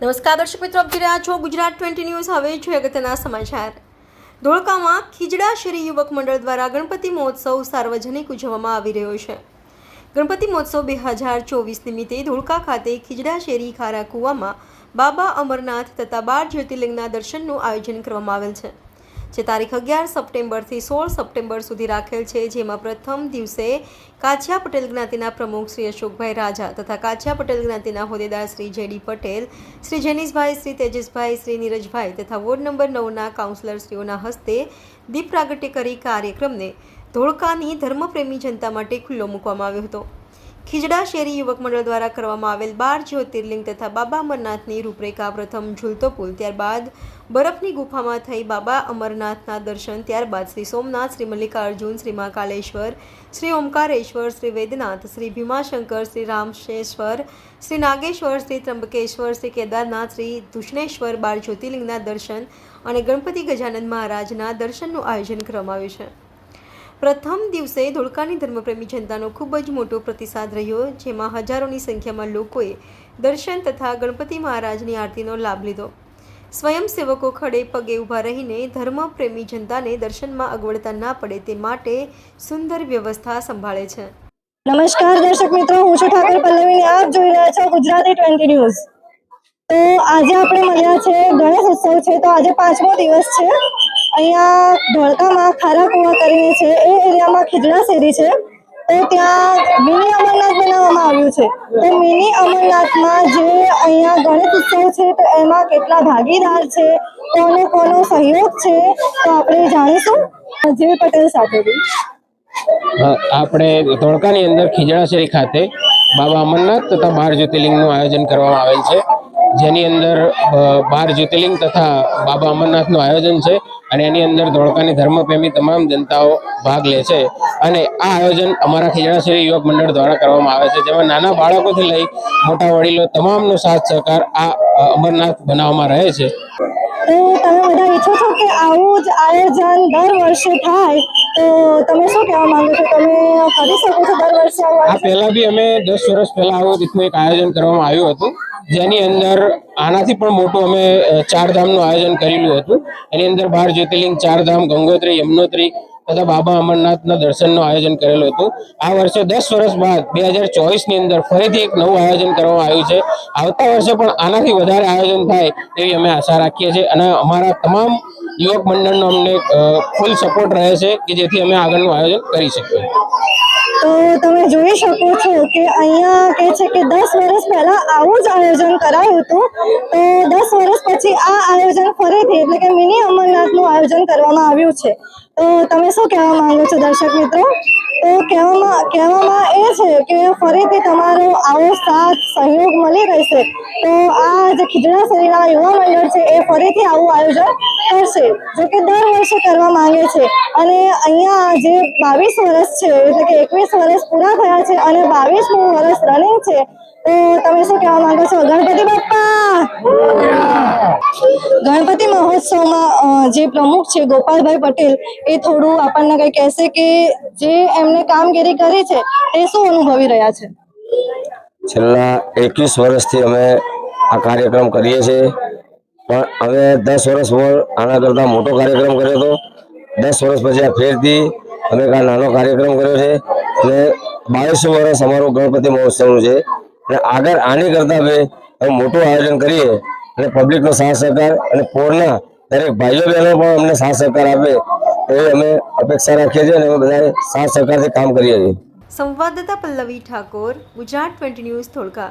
નમસ્કાર, દર્શક મિત્રો, આપ રહ્યા છો ગુજરાત ટ્વેન્ટી ન્યૂઝ. હવે છે અગત્યના સમાચાર. ધોળકામાં ખીજડા શેરી યુવક મંડળ દ્વારા ગણપતિ મહોત્સવ સાર્વજનિક ઉજવવામાં આવી રહ્યો છે. ગણપતિ મહોત્સવ બે હજાર ચોવીસ નિમિત્તે ધોળકા ખાતે ખીજડા શેરી ખારા કુવામાં બાબા અમરનાથ તથા બાર જ્યોતિર્લિંગના દર્શનનું આયોજન કરવામાં આવેલ છે. જે તારીખ અગિયાર સપ્ટેમ્બરથી સોળ સપ્ટેમ્બર સુધી રાખેલ છે, જેમાં પ્રથમ દિવસે કાછિયા પટેલ જ્ઞાતિના પ્રમુખ શ્રી અશોકભાઈ રાજા તથા કાછિયા પટેલ જ્ઞાતિના હોદ્દેદાર શ્રી જેડી પટેલ, શ્રી જેનીશભાઈ, શ્રી તેજસભાઈ, શ્રી નીરજભાઈ તથા વોર્ડ નંબર નવના કાઉન્સિલરશ્રીઓના હસ્તે દીપ પ્રાગટ્ય કરી કાર્યક્રમને ધોળકાની ધર્મપ્રેમી જનતા માટે ખુલ્લો મૂકવામાં આવ્યો હતો. ખીજડા શેરી યુવક મંડળ દ્વારા કરવામાં આવેલ બાર જ્યોતિર્લિંગ તથા બાબા અમરનાથની રૂપરેખા પ્રથમ ઝૂલતો પુલ ત્યારબાદ બરફની ગુફામાં થઈ બાબા અમરનાથના દર્શન ત્યારબાદ શ્રી સોમનાથ, શ્રી મલ્લિકાર્જુન, શ્રી મહાકાલેશ્વર શ્રી ઓમકારેશ્વર, શ્રી વૈદ્યનાથ શ્રી ભીમાશંકર, શ્રી રામશેશ્વર, શ્રી નાગેશ્વર, શ્રી ત્રંબકેશ્વર શ્રી કેદારનાથ, શ્રી દુષ્ણેશ્વર બાર જ્યોતિર્લિંગના દર્શન અને ગણપતિ ગજાનંદ મહારાજના દર્શનનું આયોજન કરવામાં આવ્યું છે. પ્રથમ દિવસે ધોળકાની ધર્મપ્રેમી જનતાનો ખૂબ જ મોટો પ્રતિસાદ રહ્યો, જેમાં હજારોની સંખ્યામાં લોકોએ દર્શન તથા ગણપતિ મહારાજની આરતીનો લાભ લીધો. સ્વયંસેવકો ખડે પગે ઊભા રહીને ધર્મપ્રેમી જનતાને દર્શનમાં અગવડતા ના પડે તે માટે સુંદર વ્યવસ્થા સંભાળે છે. નમસ્કાર દર્શક મિત્રો, હું છું ઠાકર પલ્લવીને આપ જોઈ રહ્યા છો ગુજરાતી ટ્વેન્ટી ન્યૂઝ. તો આજે આપણે મળ્યા છે ગણેશ ઉત્સવ છે, તો આજે પાંચમો દિવસ છે. અહીંયા ધોળકામાં ખારાકુવા કરીને છે એ એરિયામાં ખીજડા શેરી છે. તો ત્યાં મિની અમરનાથ બનાવવામાં આવ્યું છે. તો મિની અમરનાથમાં જે અહીંયા ગણેશ ઉત્સવ છે તો એમાં કેટલા ભાગીદાર છે કોનો કોનો સહયોગ છે તો આપણે જાણીશું. અજય પટેલ સાથેથી અ, આપણે ધોળકાની અંદર ખીજડાશેરી ખાતે બાબા અમરનાથ તથા બાર જ્યોતિર્લિંગનું આયોજન કરવામાં આવેલ છે. જેની અંદર બાર જ્યોતિર્લિંગ તથા બાબા અમરનાથનું આયોજન છે અને એની અંદર ધોળકાની ધર્મપ્રેમી તમામ જનતાઓ ભાગ લે છે. અને આ આયોજન અમારા ખીજડાશેરી યુવક મંડળ દ્વારા કરવામાં આવે છે. જેમાં નાના બાળકોથી લઈ મોટા વડીલો તમામનો સાથ સહકાર આ અમરનાથ બનાવવામાં રહે છે. તો તમે બધા ઈચ્છો છો કે આવું જ આયોજન દર વર્ષે થાય તો તમે શું કહેવા માંગો છો? તમે કરી શકો છો દર વર્ષે આ? પહેલા બી અમે દસ વર્ષ પહેલા આવું રીતનું એક આયોજન કરવામાં આવ્યું હતું. જેની અંદર આનાથી પણ મોટું અમે ચારધામનું આયોજન કરેલું હતું. એની અંદર બાર જ્યોતિર્લિંગ, ચારધામ, ગંગોત્રી, યમનોત્રી તથા બાબા અમરનાથના દર્શનનું આયોજન કરેલું હતું. આ વર્ષે દસ વર્ષ બાદ બે હજાર ચોવીસની અંદર ફરીથી એક નવું આયોજન કરવામાં આવ્યું છે. આવતા વર્ષે પણ આનાથી વધારે આયોજન થાય એવી અમે આશા રાખીએ છીએ અને અમારા તમામ યુવક મંડળનો અમને ફૂલ સપોર્ટ રહે છે કે જેથી અમે આગળનું આયોજન કરી શકીએ. તો તમે જોઈ શકો છો કે અહીંયા કે છે કે દસ વર્ષ પહેલા આવું જ આયોજન કરાયું હતું. તો દસ વર્ષ પછી આ આયોજન ફરીથી એટલે કે મિની અમરનાથનું આયોજન કરવામાં આવ્યું છે. તો તમે શું કહેવા માંગો છો દર્શક મિત્રો? તો કહેવામાં કહેવામાં એ છે કે ફરીથી તમારો આવો સાથ, સહયોગ મળી રહેશે. તો આ જે ખીજડા શરીરના યુવા મંડળ છે એ ફરીથી આવું આયોજન કરશે જો કે દર વર્ષે કરવા માંગે છે. અને અહીંયા જે બાવીસ વર્ષ છે, એટલે કે એકવીસ વર્ષ પૂરા થયા છે અને બાવીસમું વર્ષ રનિંગ છે, તો તમે શું કહેવા માંગો છો? ગણપતિ બાપ્પા! ગણપતિ મહોત્સવમાં જે પ્રમુખ છે, ગોપાલભાઈ પટેલ, એ થોડું આપણને કંઈ કહેશે કે જે એમને કામગીરી કરી છે, તે શું અનુભવી રહ્યા છે? છેલ્લા એકવીસ વર્ષથી અમે આ કાર્યક્રમ કરીએ છીએ. પણ અમે દસ વર્ષ આના કરતાં મોટો કાર્યક્રમ કર્યો હતો. દસ વર્ષ પછી આ ફેરથી અમે આ નાનો કાર્યક્રમ કર્યો છે. અને બાવીસો વર્ષ અમારું ગણપતિ મહોત્સવનું છે. અને આગળ આની કરતાં અમે મોટું આયોજન કરીએ અને પબ્લિકનો સાથ સહકાર અને પોરના દરેક ભાઈઓ બહેનો પણ અમને સાથ સહકાર આપે એવી અમે અપેક્ષા રાખીએ છીએ અને અમે બધા સાથ સહકારથી કામ કરીએ છીએ. સંવાદદાતા પલ્લવી ઠાકોર, ગુજરાત ટ્વેન્ટી ન્યૂઝ ધોળકા